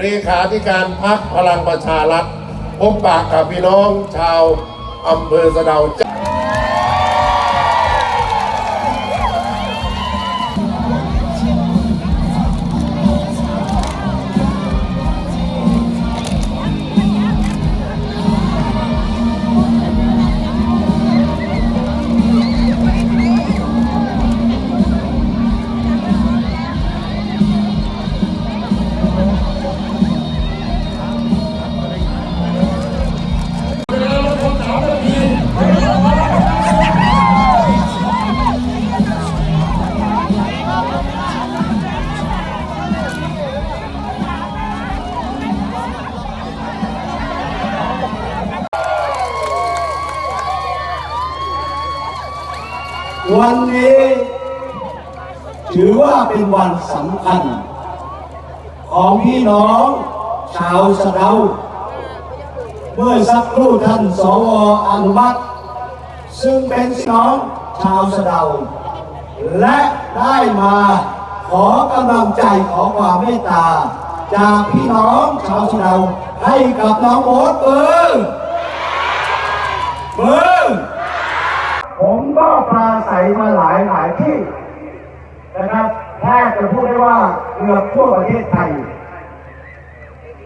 เลขาธิการพักพลังประชารัฐพบปะกับพี่น้องชาวอำเภอสะเดา วันนี้ถือว่าเป็นวันสำคัญ ของพี่น้องชาวสะเดาเมื่อสักครู่ท่านสวอนุมัติซึ่งเป็นพี่น้องชาวสะเดาและได้มาขอกำลังใจขอความเมตตา จากพี่น้องชาวสะเดาให้กับน้องโอ๊ตเบอร์เบอร์ผมก็ปราศัย มาหลายหลายที่นะครับแทบจะพูดได้ว่าเกือบทั่วประเทศไทย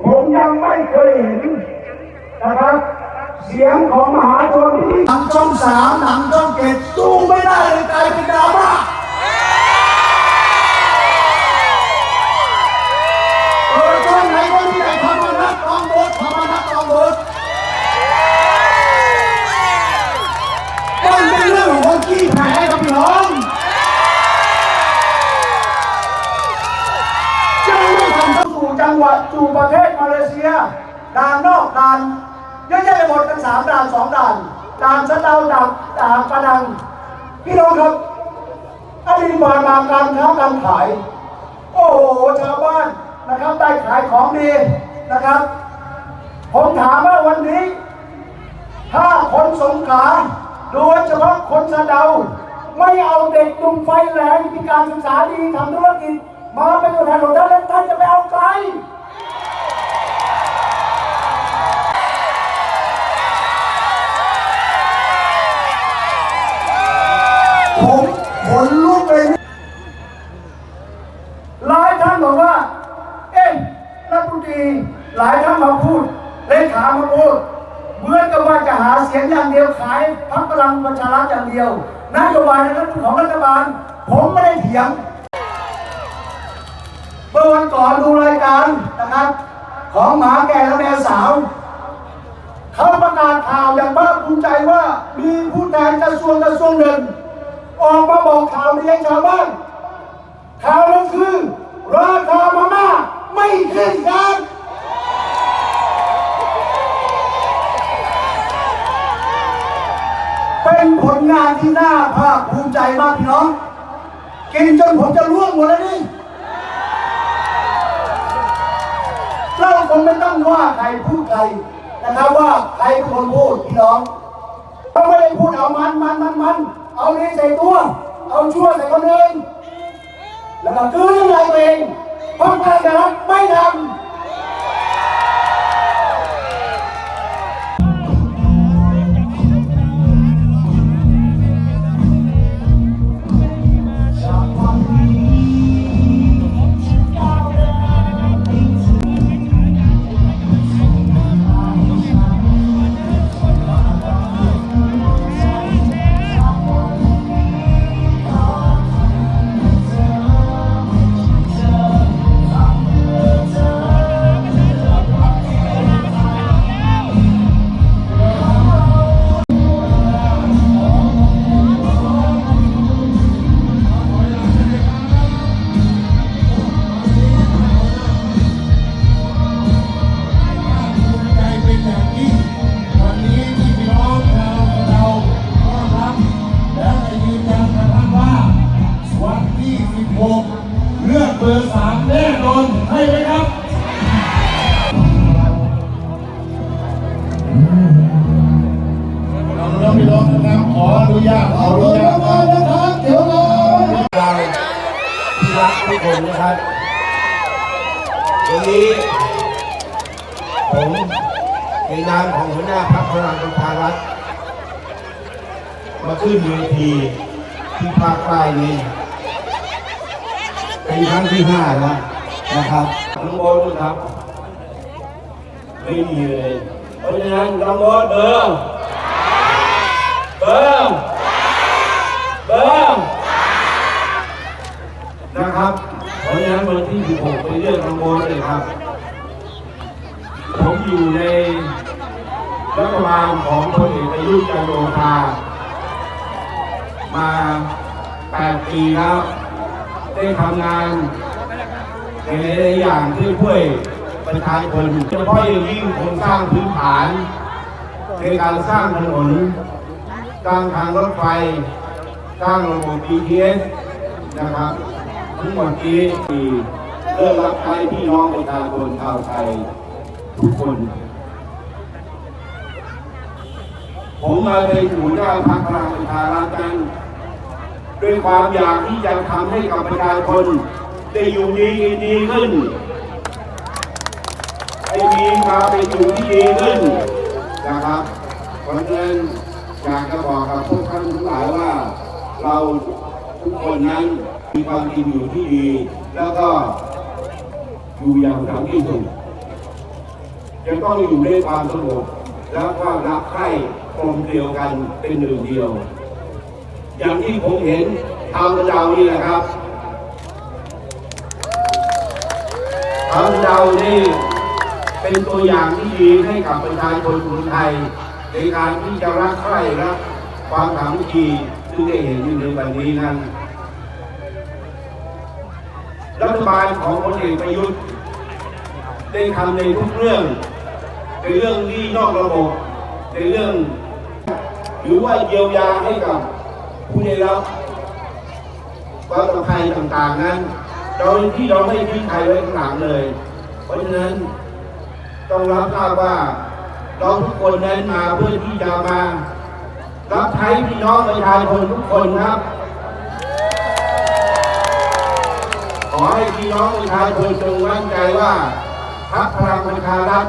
ผมยังไม่เคยเห็นนะครับ เสียงของมหาชนานังพี่น้องครับอดินบานมาการค้าการขาย โอ้โหชาวบ้านนะครับได้ขายของดีนะครับ ผมถามว่าวันนี้ ถ้าคนสงขาโดยเฉพาะคนสะเดา ไม่เอาเด็กหนุ่มไฟแรงมีการศึกษาดีทำธุรกิจ มาเป็นตัวแทนของท่านแล้วท่านจะไปเอาใคร ผมขนลุกเลยหลายท่านบอกว่า เอ๊ะรัฐมนตรีหลายท่านมาพูดเลขามาพูดเหมือนกับว่าจะหาเสียงอย่างเดียวขายพรรคพลังประชารัฐอย่างเดียวนโยบายนั้นของรัฐบาล ผมไม่ได้เถียงเมื่อวันก่อนดูรายการนะครับ ของหมาแก่และแมวสาวเขาประกาศข่าวอย่างภาคภูมิใจว่ามีผู้แทนกระทรวงกระทรวงหนึ่ง ออกมาบอกข่าวนี้ให้ชาวบ้าน ข่าวนั้นคือ ราคามาม่าไม่ขึ้นครับเป็นผลงานที่น่าภาคภูมิใจมากพี่น้อง กินจนผมจะร่วงหมดแล้วนี่เราคงไม่ต้องว่าใครพูดใครนะครับว่าใครเป็นคนพูดพี่น้องเราไม่ได้พูดเอามันมันมันมัน เอานี้ใส่ตัว เอาชั่วใส่คนอื่นแล้วก็คืนน้ำลายตัวเองเพราะการจะรับไม่ทำ นุญาตขออนุญาตนะครับเดี๋ยวเราที่รักทุกคนนะครับวันนี้ผมในนามของหัวหน้าพรรคพลังประชารัฐมาขึ้นเวทีที่ภาคใต้นี้เป็นครั้งที่ห้าแล้วนะครับน้องโบทครับไม่มีเลยเพราะฉะนั้นน้องโบทเบอร์ บอร์เบอร์นะครับ เพราะฉะนั้นวันที่ 16 ไปเลือกน้องโบทเลยครับ ผมอยู่ในรัฐบาลของพลเอกประยุทธ์จันทร์โอชามา 8 ปีแล้ว ได้ทำงานในหลายๆอย่างที่ช่วยประชาชนโดยเฉพาะอย่างยิ่งโครงสร้างพื้นฐานในการสร้างถนน สร้างทางรถไฟ สร้างระบบ BTS นะครับ ทั้งหมดนี้ที่เพื่อรับใช้พี่น้องประชาชนชาวไทยทุกคน ผมมาเป็นหัวหน้าพรรคพลังประชารัฐนั้นด้วยความอยากที่จะทำให้กับประชาชนได้อยู่ดีกินดีขึ้นให้มีมาเป็นอยู่ที่ดีขึ้นนะครับเพราะฉะนั้น อยากจะบอกกับพวกท่านทั้งหลายว่า เราทุกคนนั้นมีความกินอยู่ที่ดี แล้วก็อยู่อย่างสันติสุขจะต้องอยู่ด้วยความสงบแล้วก็รักใคร่กลมเกลียวกันเป็นหนึ่งเดียว อย่างที่ผมเห็นทางเรานี่แหละครับทางเรานี่เป็นตัวอย่างที่ดีให้กับประชาชนคนไทย ในการที่จะรักใคร่รักความสามัคคีซึ่ได้เห็นอยู่ในวันนี้นั้น รัฐบาลของพลเอกประยุทธ์ได้ทำในทุกเรื่องในเรื่องหนี้นอกระบบในเรื่อง หรือว่าเยียวยาให้กับผู้ได้รับวัตภัยต่างๆนั้นโดยที่เราไม่ทิ้งใครไว้ข้างหลังเลย เพราะฉะนั้นต้องรับทราบว่า เราทุกคนนั้นมาเพื่อที่จะมา รับใช้พี่น้องประชาชนทุกคนครับ ขอให้พี่น้องประชาชนจงมั่นใจว่าพรรคพลังประชารัฐ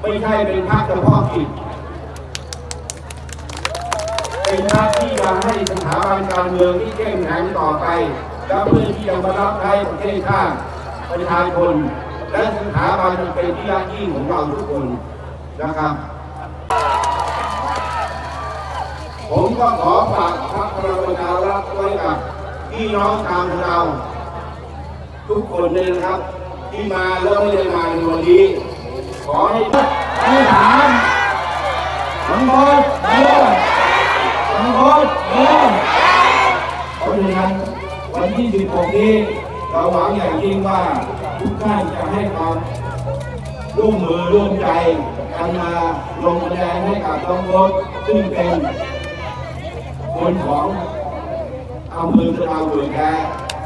ไม่ใช่เป็นพรรคเฉพาะกิจเป็นพรรคที่จะให้สถาบันการเมืองที่เข้มแข็งต่อไป และเพื่อที่จะมารับใช้ประเทศชาติประชาชนและสถาบันเป็นที่รักยิ่งของเราทุกคน นะครับ ผมก็ขอฝากพรรคพลังประชารัฐไว้กับพี่น้องชาวเรา ทุกคนเลยนะครับ ที่มาแล้วไม่ได้มาในวันนี้ ขอให้ให้ถามน้งบอสเดินน้งบอสเดินเพราะฉะนั้นวันที่ 16 นี้เราหวังอย่างยิ่งว่าทุกท่านจะให้ความร่วมมือร่วมใจ กันมาลงคะแนนให้กับน้องรถซึ่งเป็นคนของอำเภอสะดาวเบือแท้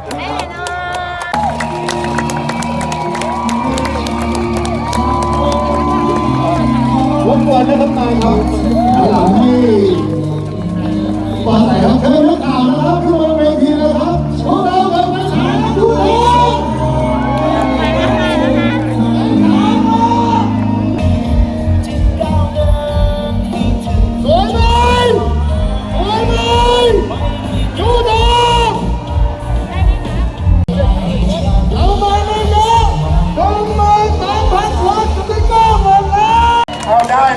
นะครับ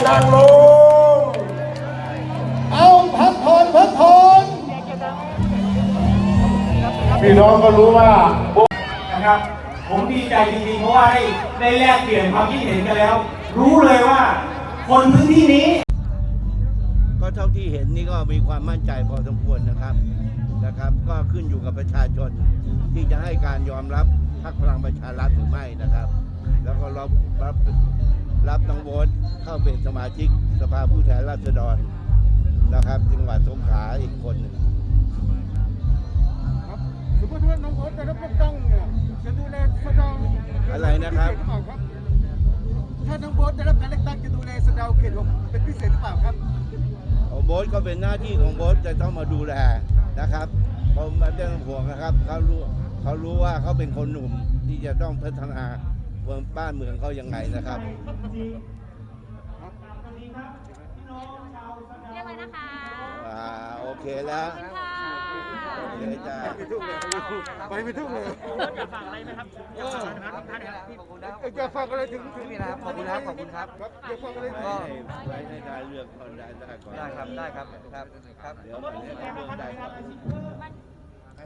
นั่งลง เอาพักผ่อนพักผ่อนพี่น้องก็รู้ว่านะครับ ผมดีใจจริงๆเพราะว่าได้ได้แลกเปลี่ยนความคิดเห็นกันแล้ว รู้เลยว่า คนพื้นที่นี้ ก็เท่าที่เห็นนี่ก็มีความมั่นใจพอสมควรนะครับนะครับ ก็ขึ้นอยู่กับประชาชน ที่จะให้การยอมรับพรรคพลังประชารัฐหรือไม่นะครับ แล้วก็รับรับ รับน้องโบ๊ทเข้าเป็นสมาชิกสภาผู้แทนราษฎรนะครับจังหวัดสงขลาอีกคนหนึ่งสมมติว่าน้องโอ๊ตได้รับเลือกตั้งเนี่ยจะดูแลสะเดาอะไรนะครับพิเศษหอเปล่าครับ ถ้าน้องโบ๊ทได้รับการเลือกตั้งจะดูแลสะเดาเขตหกเป็นพิเศษหรือเปล่าครับโบ๊ทก็เป็นหน้าที่ของโบ๊ทจะต้องมาดูแลนะครับผมไม่ต้องห่วงนะครับเขารู้เขารู้ว่าเขาเป็นคนหนุ่มที่จะต้องพัฒนาค มืองบ้านเมืองเขายังไงนะครับเรียกเลยนะคะอ่าโอเคแล้ว ค่ะโอเคจ้า ไปทุ่งเลยไปไม่ทุ่งเลยจะฝากอะไรไหมครับจะฝากอะไรถึงถึงนี่นะครับขอบคุณครับขอบคุณครับครับจะฝากอะไรถึงก็ไว้ให้ได้เรื่องก่อนได้ได้ก่อนได้ครับได้ครับครับครับเดี๋ยวมันให้ได้เรื่องได้ก่อนให้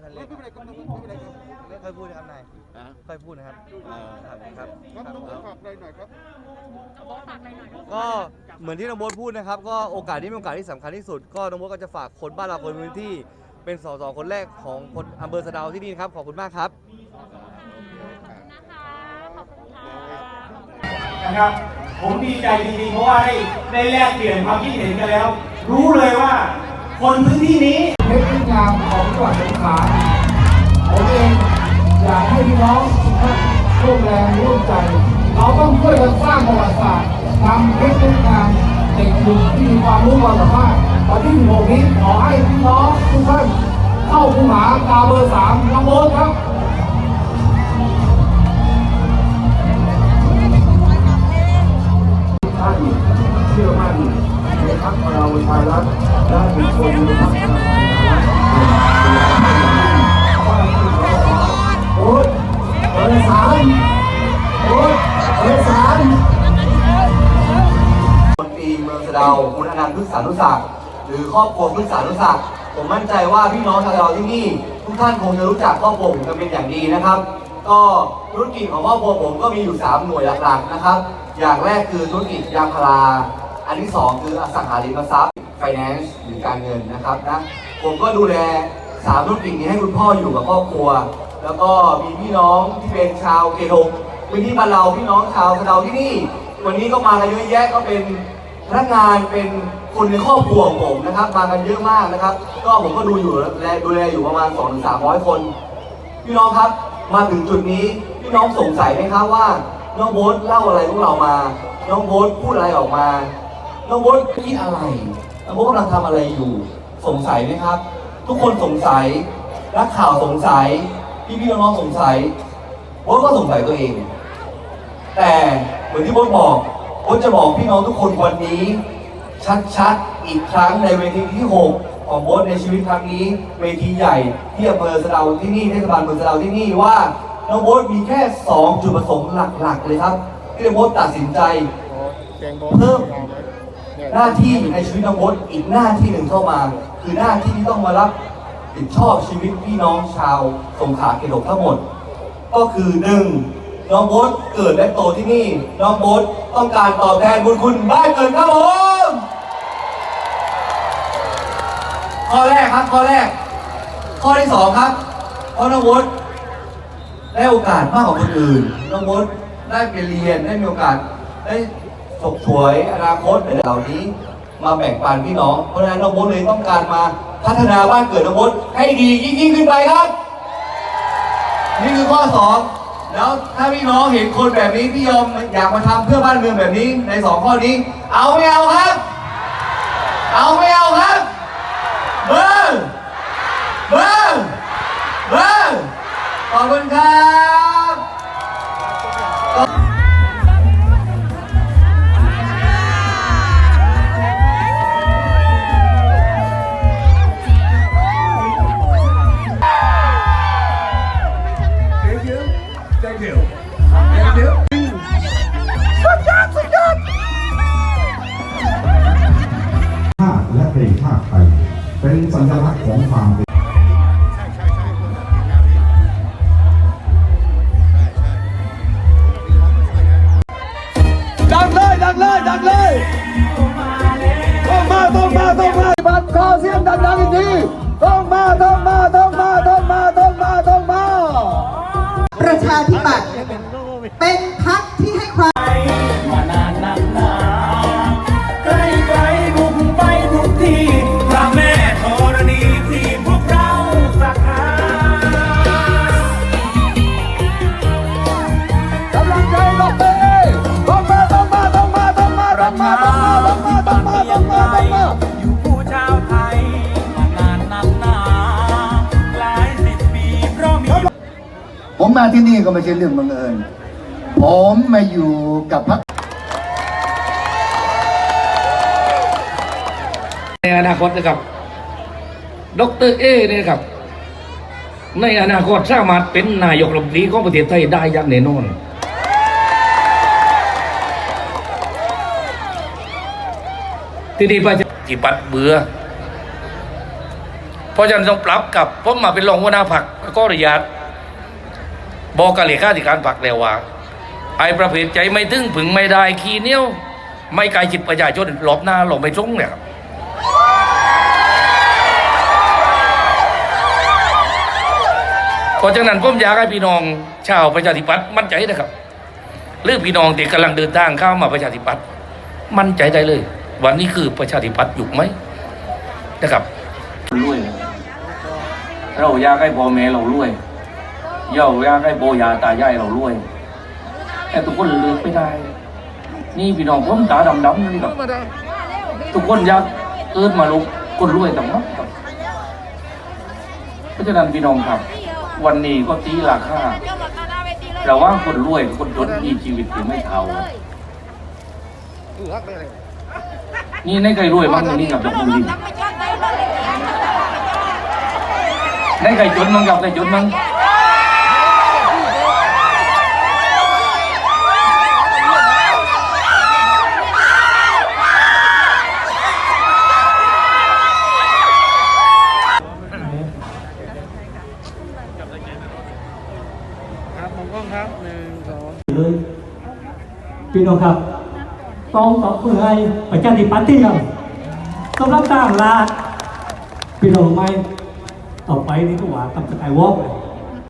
ท่านไม่เล็กเป็นไรครับไม่เป็นไรครับไม่ค่อยพูดนะครับนายนะค่อยพูดนะครับเออครับครับครับต้องฝากอะไรหน่อยครับก็เหมือนที่น้องโบ๊ทพูดนะครับ ก็โอกาสนี้เป็นโอกาสที่สำคัญที่สุด ก็น้องโบ๊ทก็จะฝากคนบ้านเราคนพื้นที่ เป็นสสคนแรกของคนอำเภอสะเดาที่นี่นะครับ ขอบคุณมากครับนะคะขอบคุณค่ะนะครับผมดีใจจริงๆเพราะว่าได้ได้แลกเปลี่ยนความคิดเห็นกันแล้ว รู้เลยว่าคนพื้นที่นี้เม็ด งงามของจังหวัดสงขลาผมเองอยากให้พี่น้องทุกท่านร่วมแรงร่วมใจ เราต้องช่วยกันสร้างประวัติศาสตร์ทำเม็ดงามเด็กหนุ่มที่มีความรู้ความสามารถวันที่16นี้ขอให้พี่น้องทุกท่านเข้าคูหากาเบอร์สามน้องโบ๊ทครับท่านเชื่อมั่นในพรรคพลังประชารัฐและบุคคลในพรรคพลัง ประชารัฐโอ๊ยเมโอ๊ยเบอร์สามมนตีเมืองสะเดาคุณอนันต์พฤกษานุศักดิ์หรือครอบครัวพฤกษานุศักดิ์ผมมั่นใจว่าพี่น้องชาวเดาที่นี่ ทุกท่านคงจะรู้จักครอบครัวผมกันเป็นอย่างดีนะครับ ก็ธุรกิจของครอบครัวผมก็มีอยู่ 3 หน่วยหลักๆนะครับ อย่างแรกคือธุรกิจยางพารา อันที่ 2 คืออสังหาริมทรัพย์ finance หรือการเงินนะครับนะ ผมก็ดูแลสามธุรกิจนี้ให้คุณพ่ออยู่กับครอบครัว แล้วก็มีพี่น้องที่เป็นชาวเกทงพื้นที่บ้านเราพี่น้องชาวสะเดาที่นี่ วันนี้ก็มากันเยอะแยะก็เป็นพนักงานเป็นคนในครอบครัวของผมนะครับ มากันเยอะมากนะครับ ก็ผมก็ดูอยู่แลดูแลอยู่ประมาณ2-300ถึง300 คน พี่น้องครับมาถึงจุดนี้พี่น้องสงสัยไหมครับว่าน้องโบ๊ทเล่าอะไรพวกเรามา น้องโบ๊ทพูดอะไรออกมา น้องโบ๊ทคิดอะไรน้องโบ๊ทกำลังทำอะไรอยู่ สงสัยไหมครับ ทุกคนสงสัยนักข่าวสงสัย พี่พี่ๆน้องๆสงสัยโบ๊ทก็สงสัยตัวเอง แต่เหมือนที่โบ๊ทบอกโบ๊ทจะบอกพี่น้องทุกคนวันนี้ ชัดๆอีกครั้งในเวทีที่6ของโบ๊ทในชีวิตครั้งนี้ เวทีใหญ่ที่อำเภอสะเดาที่นี่เทศบาลเมืองสะเดาที่นี่ว่าน้องโบ๊ทมีแค่ 2 จุดประสงค์หลักๆ เลยครับที่น้องโบ๊ทตัดสินใจ เพิ่มหน้าที่ในชีวิตน้องโบ๊ทอีกหน้าที่หนึ่งเข้ามา คือหน้าที่ที่ต้องมารับผิดชอบชีวิตพี่น้องชาวสงขลาเขตหกทั้งหมด ก็คือหนึ่งน้องโบ๊ทเกิดและโตที่นี่ น้องโบ๊ทต้องการตอบแทนบุญคุณบ้านเกิดครับผมข้อแรกครับข้อแรก ข้อที่สองครับเพราะน้องโบ๊ทได้โอกาสมากกว่าคนอื่น น้องโบ๊ทได้ไปเรียนได้มีโอกาสได้ฉกฉวยอนาคตเหล่านี้ มาแบ่งปันพี่น้อง เพราะฉะนั้นน้องโบ๊ทเลยต้องการมาพัฒนาบ้านเกิดน้องโบ๊ทให้ดียิ่งยิ่งขึ้นไปครับ นี่คือข้อสองแล้วถ้าพี่น้องเห็นคนแบบนี้พี่ยอมอยากมาทำเพื่อบ้านเมืองแบบนี้ในสองข้อนี้ เอาไม่เอาครับ เอาไม่เอาครับเบอร์เบอร์เบอร์ขอบคุณครับ มีผมมาที่นี่ก็ไม่ใช่เรื่องบังเอิญผผมมาอยู่กับพรรคในอนาคตนะครับ ดรเอเนี่ยนะครับ ในอนาคตสามารถเป็นนายกรัฐมนตรีของประเทศไทยได้อย่างแน่นอน ที่นี่ประชาธิปัตย์เบื่อเพราะฉะนั้นต้องปรับกับผมมาเป็นรองหัวหน้าพรรคก็ระยะ บอกกับเลขาธิการพรรคแล้วว่า ไอ้ประเภทใจไม่ถึงผึงไม่ได้ขี้เหนี้ยว ไม่ไกลจิตประชาชนหลบหน้าหลบไปตรงเนี่ยครับพราะฉะนั้นผมอยากให้พี่น้องชาวประชาธิปัตย์มั่นใจนะครับหรือพี่น้องที่กำลังเดินทางเข้ามาประชาธิปัตย์มั่นใจได้เลย วันนี้คือประชาธิปัตย์อยู่ไหมนะครับรวยเราอยากให้พ่อแม่เรารวย เราอยากให้โบยาตายายเรารวย แต่ทุกคนเลือกไม่ได้ นี่พี่น้องผมตาดำๆนี่ครับทุกคนอยากเกิดมาลุกคนรวยต่างนั้นครับเพราะฉะนั้นพี่น้องครับ วันนี้ก็ตีราคาระหว่าคนรวยคนจนมีชีวิตที่ไม่เท่านี่ในใครรวยบ้างตรงนี้กับยกมือดิในใครจนมั้งกับใครจนมั้ง พี่น้องครับ ต้องตอบเพื่อให้ประชาธิปัตย์ที่ครับต้องรับตามลาพี่น้องไม่ต่อไปนี่ก็ว่ากับสกายวอล์กเลย